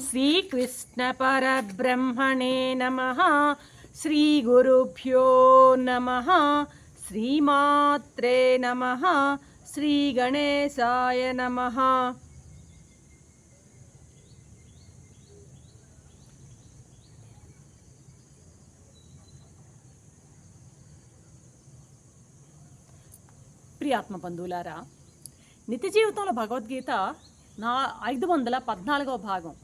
శ్రీకృష్ణపరబ్రహ్మణే నమ. శ్రీగురుభ్యో నమ. శ్రీమాత్రే నమ. శ్రీగణేశాయ నమ. ప్రియాత్మ బంధువులారా నిత్య జీవితంలో భగవద్గీత నా ఐదు వందల పద్నాలుగవ భాగం.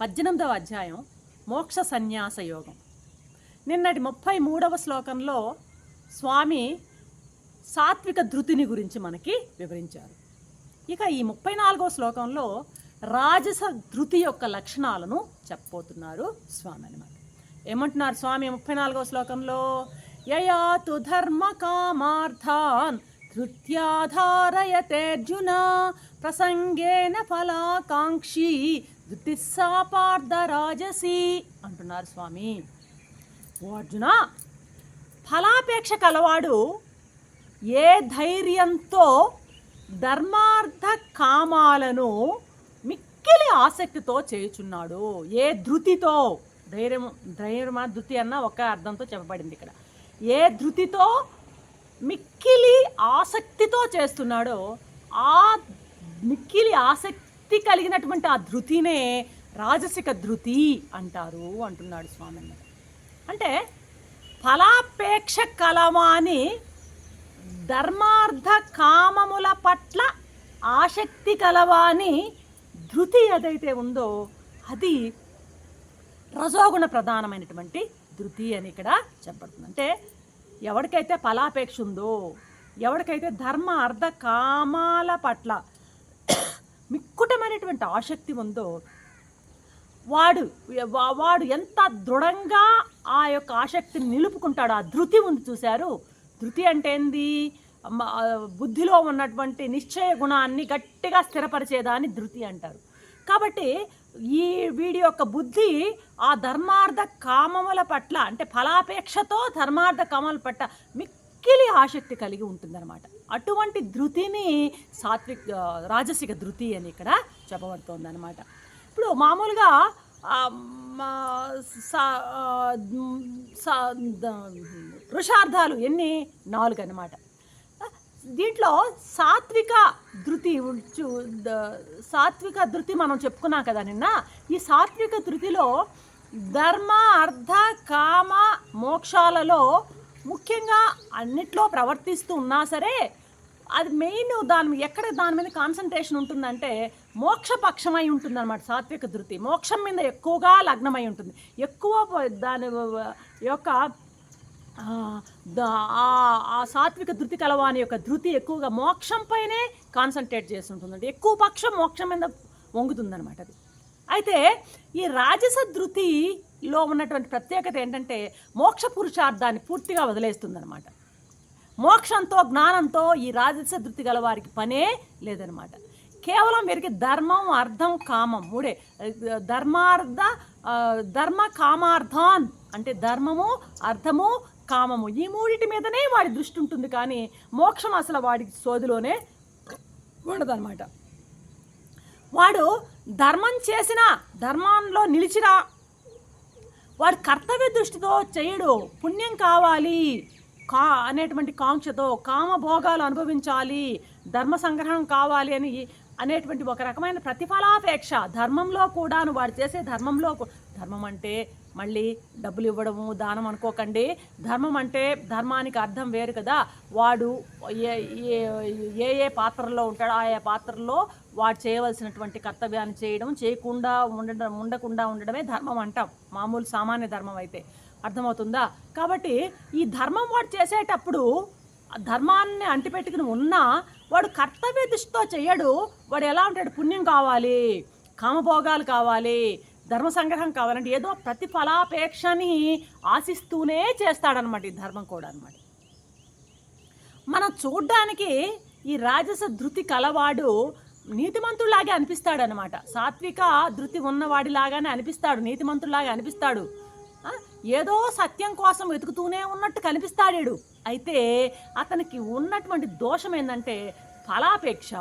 పద్దెనిమిదవ అధ్యాయం మోక్ష సన్యాస యోగం. నిన్నటి ముప్పై మూడవ శ్లోకంలో స్వామి సాత్విక ధృతిని గురించి మనకి వివరించారు. ఇక ఈ ముప్పై నాలుగవ శ్లోకంలో రాజస ధృతి యొక్క లక్షణాలను చెప్పబోతున్నారు స్వామి అనమాట ఏమంటున్నారు స్వామి ముప్పై నాలుగవ శ్లోకంలో? యయాతు ధర్మ కామార్థాన్ ధృత్యాధారయతేర్జున ప్రసంగేన ఫలాకాంక్షి దుతిస్సాపార్థ రాజసి అంటున్నారు స్వామి. ఓ అర్జున ఫలాపేక్ష కలవాడు ఏ ధైర్యంతో ధర్మార్థ కామాలను మిక్కిలి ఆసక్తితో చేయుచున్నాడు. ఏ ధృతితో ధైర్యం ధైర్యమా ధృతి అన్న ఒక అర్థంతో చెప్పబడింది ఇక్కడ. ఏ ధృతితో మిక్కిలి ఆసక్తితో చేస్తున్నాడో ఆ మిక్కిలి ఆసక్తి కలిగినటువంటి ఆ ధృతినే రాజసిక ధృతి అంటారు అంటున్నాడు స్వామి అంటే ఫలాపేక్ష కలమాని ధర్మార్థ కామముల పట్ల ఆసక్తి కలవాని ధృతి ఏదైతే ఉందో అది రజోగుణ ప్రధానమైనటువంటి ధృతి అని ఇక్కడ చెప్పబడుతుంది. అంటే ఎవరికైతే ఫలాపేక్ష ఉందో ఎవరికైతే ధర్మ అర్థ కామాల పట్ల మిక్కుటమైనటువంటి ఆసక్తి ఉందో వాడు వా- వాడు ఎంత దృఢంగా ఆ యొక్క ఆసక్తిని నిలుపుకుంటాడు ఆ ధృతి ఉంది చూశారు. ధృతి అంటే ఏంది? బుద్ధిలో ఉన్నటువంటి నిశ్చయ గుణాన్ని గట్టిగా స్థిరపరిచేదాన్ని ధృతి అంటారు. కాబట్టి ఈ వీడి యొక్క బుద్ధి ఆ ధర్మార్థ కామముల పట్ల అంటే ఫలాపేక్షతో ధర్మార్థ కామముల పట్ల మిక్ మిక్కిలి ఆసక్తి కలిగి ఉంటుందన్నమాట. అటువంటి ధృతిని సాత్విక్ రాజసిక ధృతి అని ఇక్కడ చెప్పబడుతోంది అనమాట ఇప్పుడు మామూలుగా మా సా- పురుషార్థాలు ఎన్ని? నాలుగు అన్నమాట దీంట్లో సాత్విక ధృతి సాత్విక ధృతి మనం చెప్పుకున్నాం కదా నిన్న ఈ సాత్విక ధృతిలో ధర్మ అర్థ కామ మోక్షాలలో ముఖ్యంగా అన్నిట్లో ప్రవర్తిస్తూ ఉన్నా సరే అది మెయిన్ దాని ఎక్కడ దాని మీద కాన్సన్ట్రేషన్ ఉంటుందంటే మోక్షపక్షమై ఉంటుంది అనమాట సాత్విక ధృతి. మోక్షం మీద ఎక్కువగా లగ్నమై ఉంటుంది. ఎక్కువ దాని యొక్క ఆ, ఆ సాత్విక ధృతి కలవాని యొక్క ధృతి ఎక్కువగా మోక్షంపైనే కాన్సన్ట్రేట్ చేస్తుంటుందండి ఎక్కువ పక్షం మోక్షం మీద వంగుతుందన్నమాట అది. అయితే ఈ రాజస ధృతిలో ఉన్నటువంటి ప్రత్యేకత ఏంటంటే మోక్ష పురుషార్థాన్ని పూర్తిగా వదిలేస్తుందనమాట మోక్షంతో జ్ఞానంతో ఈ రాజస ధృతి గల వారికి పనే లేదనమాట కేవలం వీరికి ధర్మం అర్థం కామం మూడే. ధర్మార్థ ధర్మ కామార్థాన్ అంటే ధర్మము అర్థము కామము ఈ మూడిటి మీదనే వాడి దృష్టి ఉంటుంది కానీ మోక్షం అసలు వాడికి సోదిలోనే ఉండదన్నమాట. వాడు ధర్మం చేసిన ధర్మంలో నిలిచినా వాడు కర్తవ్య దృష్టితో చేయడు పుణ్యం కావాలి కా అనేటువంటి కాంక్షతో కామభోగాలు అనుభవించాలి ధర్మ సంగ్రహం కావాలి అని అనేటువంటి ఒక రకమైన ప్రతిఫలాపేక్ష ధర్మంలో కూడాను వాడు చేసే ధర్మంలో ధర్మం అంటే మళ్ళీ డబ్బులు ఇవ్వడము దానం అనుకోకండి. ధర్మం అంటే ధర్మానికి అర్థం వేరు కదా. వాడు ఏ ఏ ఏ పాత్రలో ఉంటాడో ఆయా పాత్రలో వాడు చేయవలసినటువంటి కర్తవ్యాన్ని చేయడం చేయకుండా ఉండడం ఉండకుండా ఉండడమే ధర్మం అంటాం. మామూలు సామాన్య ధర్మం అయితే. అర్థమవుతుందా? కాబట్టి ఈ ధర్మం వాడు చేసేటప్పుడు ధర్మాన్ని అంటిపెట్టుకుని ఉన్నా వాడు కర్తవ్య దృష్టితో చేయడు వాడు ఎలా ఉంటాడు? పుణ్యం కావాలి కామభోగాలు కావాలి ధర్మ సంగ్రహం కావాలంటే ఏదో ప్రతిఫలాపేక్షని ఆశిస్తూనే చేస్తాడనమాట ఈ ధర్మం కూడా అనమాట మనం చూడ్డానికి ఈ రాజస ధృతి కలవాడు నీతిమంతుడిలాగే అనిపిస్తాడనమాట సాత్విక ధృతి ఉన్నవాడిలాగానే అనిపిస్తాడు నీతిమంతుడిలాగా అనిపిస్తాడు. ఏదో సత్యం కోసం వెతుకుతూనే ఉన్నట్టు కనిపిస్తాడు అయితే అతనికి ఉన్నటువంటి దోషం ఏంటంటే ఫలాపేక్ష.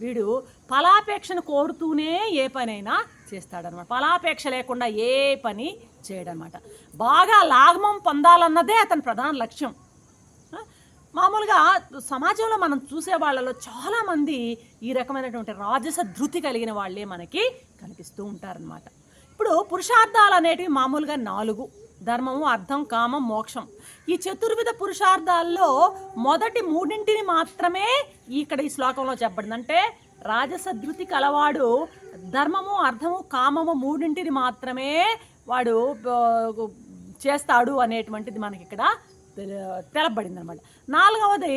వీడు ఫలాపేక్షను కోరుతూనే ఏ పనైనా చేస్తాడనమాట. ఫలాపేక్ష లేకుండా ఏ పని చేయడనమాట. బాగా లాభం పొందాలన్నదే అతని ప్రధాన లక్ష్యం. మామూలుగా సమాజంలో మనం చూసే వాళ్ళలో చాలామంది ఈ రకమైనటువంటి రాజస ధృతి కలిగిన వాళ్ళే మనకి కనిపిస్తూ ఉంటారనమాట. ఇప్పుడు పురుషార్థాలు అనేటివి మామూలుగా నాలుగు. ధర్మము అర్థం కామం మోక్షం. ఈ చతుర్విధ పురుషార్థాల్లో మొదటి మూడింటిని మాత్రమే ఇక్కడ ఈ శ్లోకంలో చెప్పబడింది. అంటే రాజస ధృతి కలవాడు ధర్మము అర్థము కామము మూడింటిని మాత్రమే వాడు చేస్తాడు అనేటువంటిది మనకి ఇక్కడ తెలబడింది అనమాట నాలుగవది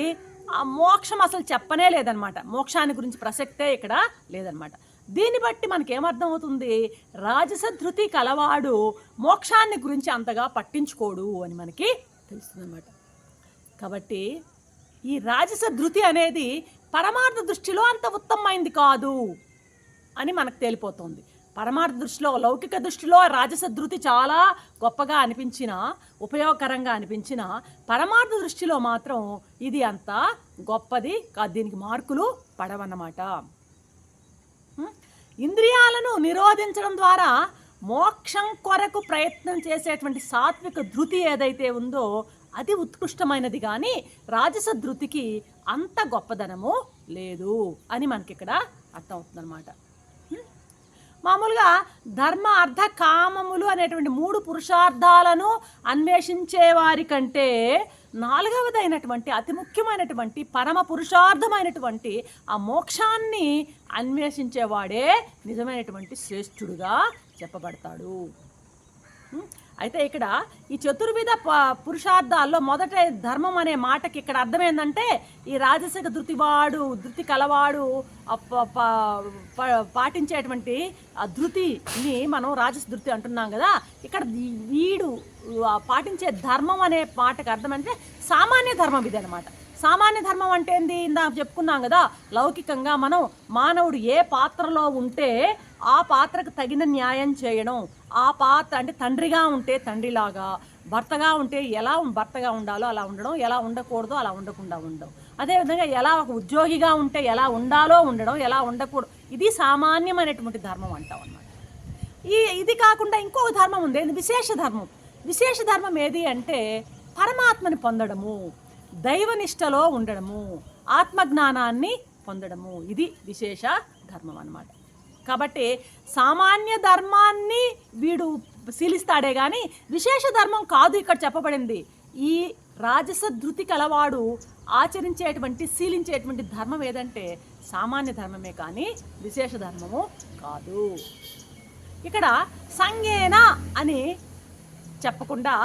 మోక్షం అసలు చెప్పనే లేదనమాట మోక్షాన్ని గురించి ప్రసక్తే ఇక్కడ లేదనమాట దీన్ని బట్టి మనకి రాజస ధృతి కలవాడు మోక్షాన్ని గురించి అంతగా పట్టించుకోడు అని మనకి తెలుస్తుంది అనమాట కాబట్టి ఈ రాజస ధృతి అనేది పరమార్థ దృష్టిలో అంత ఉత్తమమైంది కాదు అని మనకు తేలిపోతుంది. పరమార్థ దృష్టిలో లౌకిక దృష్టిలో రాజస ధృతి చాలా గొప్పగా అనిపించిన ఉపయోగకరంగా అనిపించిన పరమార్థ దృష్టిలో మాత్రం ఇది అంత గొప్పది కాదు. దీనికి మార్కులు పడవన్నమాట. ఇంద్రియాలను నిరోధించడం ద్వారా మోక్షం కొరకు ప్రయత్నం చేసేటువంటి సాత్విక ధృతి ఏదైతే ఉందో అది ఉత్కృష్టమైనది కానీ రాజస ధృతికి అంత గొప్పదనము లేదు అని మనకి ఇక్కడ అర్థమవుతుందన్నమాట మామూలుగా ధర్మ అర్థ కామములు అనేటువంటి మూడు పురుషార్థాలను అన్వేషించే వారి కంటే నాలుగవదైనటువంటి అతి ముఖ్యమైనటువంటి పరమ పురుషార్థమైనటువంటి ఆ మోక్షాన్ని అన్వేషించేవాడే నిజమైనటువంటి శ్రేష్ఠుడుగా చెప్పబడతాడు. అయితే ఇక్కడ ఈ చతుర్విధ పురుషార్థాల్లో మొదట ధర్మం అనే మాటకి ఇక్కడ అర్థమైందంటే ఈ రాజసిక ధృతివాడు ధృతి కలవాడు పాటించేటువంటి ఆ ధృతిని మనం రాజస ధృతి అంటున్నాం కదా. ఇక్కడ వీడు పాటించే ధర్మం అనే మాటకు అర్థమంటే సామాన్య ధర్మం ఇది అనమాట సామాన్య ధర్మం అంటే ఏంది? ఇందాక చెప్పుకున్నాం కదా లౌకికంగా మనం మానవుడు ఏ పాత్రలో ఉంటే ఆ పాత్రకు తగిన న్యాయం చేయడం ఆ పాత్ర అంటే తండ్రిగా ఉంటే తండ్రిలాగా భర్తగా ఉంటే ఎలా భర్తగా ఉండాలో అలా ఉండడం ఎలా ఉండకూడదో అలా ఉండకుండా ఉండడం. అదేవిధంగా ఎలా ఒక ఉద్యోగిగా ఉంటే ఎలా ఉండాలో ఉండడం ఎలా ఉండకూడదు ఇది సామాన్యమైనటువంటి ధర్మం అంటాం అన్నమాట. ఈ ఇది కాకుండా ఇంకో ధర్మం ఉంది విశేష ధర్మం. విశేష ధర్మం ఏది అంటే పరమాత్మని పొందడము దైవనిష్టలో ఉండడము ఆత్మజ్ఞానాన్ని పొందడము. ఇది విశేష ధర్మం అన్నమాట. కాబట్టి సామాన్య ధర్మాన్ని వీడు శీలిస్తాడే కానీ విశేష ధర్మం కాదు ఇక్కడ చెప్పబడింది. ఈ రాజస ధృతి కలవాడు ఆచరించేటువంటి శీలించేటువంటి ధర్మం ఏదంటే సామాన్య ధర్మమే కానీ విశేష ధర్మము కాదు. ఇక్కడ సంగేన అని చెప్పకుండా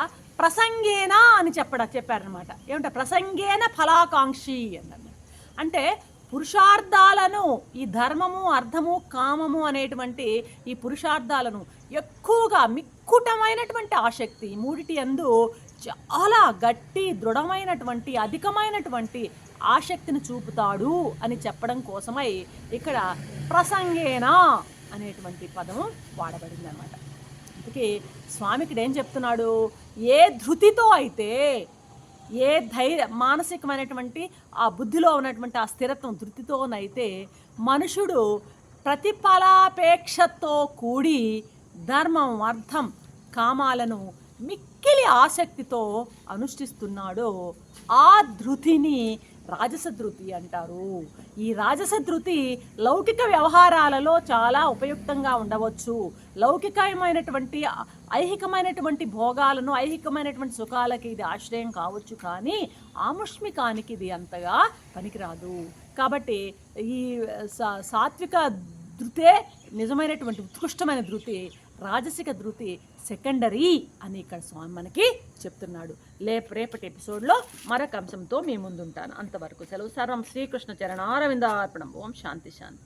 ప్రసంగేనా అని చెప్పడ చెప్పారనమాట ఏమంటే ప్రసంగేన ఫలాకాంక్షి అన్నమాట అంటే పురుషార్థాలను ఈ ధర్మము అర్థము కామము అనేటువంటి ఈ పురుషార్థాలను ఎక్కువగా మిక్కుటమైనటువంటి ఆసక్తి ఈ మూడిటి అందు చాలా గట్టి దృఢమైనటువంటి అధికమైనటువంటి ఆసక్తిని చూపుతాడు అని చెప్పడం కోసమై ఇక్కడ ప్రసంగేనా అనేటువంటి పదము వాడబడింది అనమాట అందుకే స్వామికి ఏం చెప్తున్నాడు? ఏ ధృతితో అయితే ఏ ధైర్య మానసికమైనటువంటి ఆ బుద్ధిలో ఉన్నటువంటి ఆ స్థిరత్వం ధృతితోనైతే మనుషుడు ప్రతిఫలాపేక్షతో కూడి ధర్మం అర్థం కామాలను మిక్కిలి ఆసక్తితో అనుష్ఠిస్తున్నాడో ఆ ధృతిని రాజస ధృతి అంటారు. ఈ రాజస ధృతి లౌకిక వ్యవహారాలలో చాలా ఉపయుక్తంగా ఉండవచ్చు. లౌకికమైనటువంటి ఐహికమైనటువంటి భోగాలను ఐహికమైనటువంటి సుఖాలకి ఇది ఆశ్రయం కావచ్చు కానీ ఆముష్మికానికి ఇది అంతగా పనికిరాదు. కాబట్టి ఈ సా- సాత్విక ధృతే నిజమైనటువంటి ఉత్కృష్టమైన ధృతి రాజసిక ధృతి సెకండరీ అని ఇక్కడ స్వామి మనకి చెప్తున్నాడు. లేపు రేపటి ఎపిసోడ్లో మరొక అంశంతో మీ ముందుంటాను. అంతవరకు సెలవు సర్వం శ్రీకృష్ణ చరణారవిందార్పణం. ఓం శాంతి శాంతి.